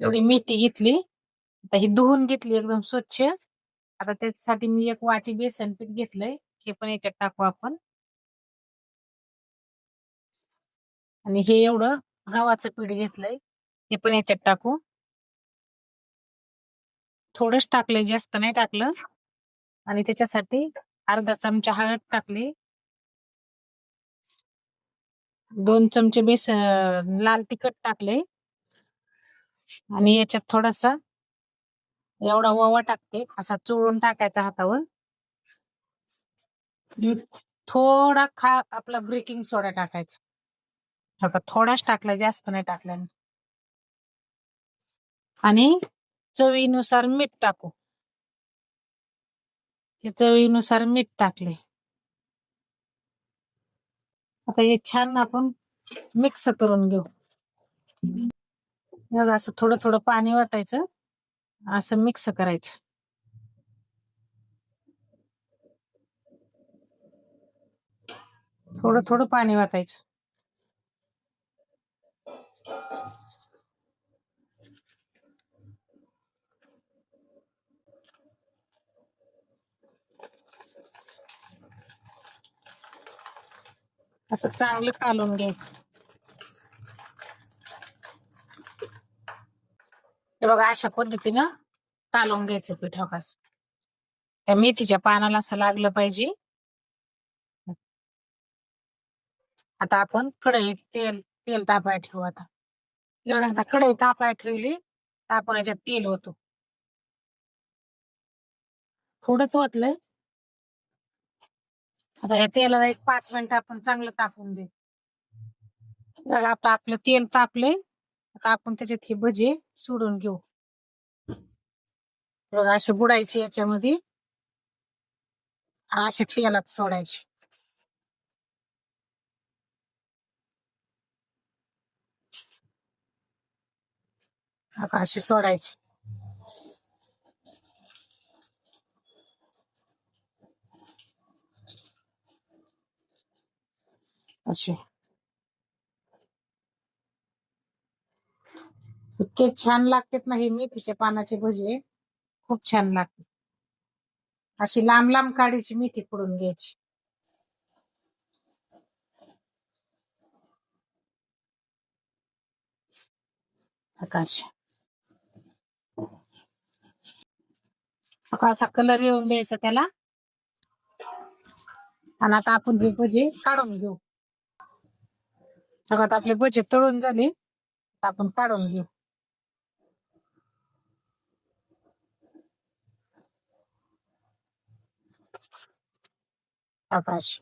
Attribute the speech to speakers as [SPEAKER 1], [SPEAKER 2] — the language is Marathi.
[SPEAKER 1] एवढी मेथी घेतली. आता ही धुवून घेतली एकदम स्वच्छ. आता त्याच्यासाठी मी एक वाटी बेसन पीठ घेतलंय. हे पण याच्यात टाकू आपण. आणि हे एवढं गव्हाचं पीठ घेतलंय. हे पण याच्यात टाकू. थोडंच टाकलंय जास्त नाही टाकलं. आणि त्याच्यासाठी अर्धा चमचा हळद टाकली. दोन चमचे बेसन लाल तिखट टाकले आणि याच्यात थोडासा एवढा ओवा टाकते. असा चोळून टाकायचा हातावर. थोडा खा आपला ब्रेकिंग सोडा टाकायचा. आता थोडाच टाकला जास्त नाही टाकला आणि चवीनुसार मीठ टाकू. हे चवीनुसार मीठ टाकले. आता हे छान आपण मिक्स करून घेऊ. बघा असं थोडं थोडं पाणी वाटायचं असं मिक्स करायचं. थोडं थोडं पाणी वाटायचं असं चांगलं कालून घ्यायचं. हे बघा अशा पद्धतीनं कालवून घ्यायचं पीठ त्या मेथीच्या पानाला असं लागलं पाहिजे. आता आपण कढई तेल तेल तापाय ठेवू आता. बघा आता कढई तापाय ठेवली आपण याच्यात तेल होतो थोडंच ओतलंय. आता या तेलाला एक पाच मिनिट आपण चांगलं तापून दे बघा आपलं आपलं तेल तापले आता आपण त्याच्यात हे भजे सोडून घेऊ. बघा असे बुडायचे याच्यामध्ये. असे तेलात सोडायचे. बघा असे सोडायचे. असे. इतके छान लागतात ना हे मेथीच्या पानाचे भजे. खूप छान लागते अशी लांब लांब काढायची मेथी फोडून घ्यायची. आकाश. असा कलर येऊन द्यायचा त्याला. आणि आता आपण हे भजे काढून घेऊ. सगळ्यात आपले भजे तळून झाले. आपण काढून घेऊ. आकाश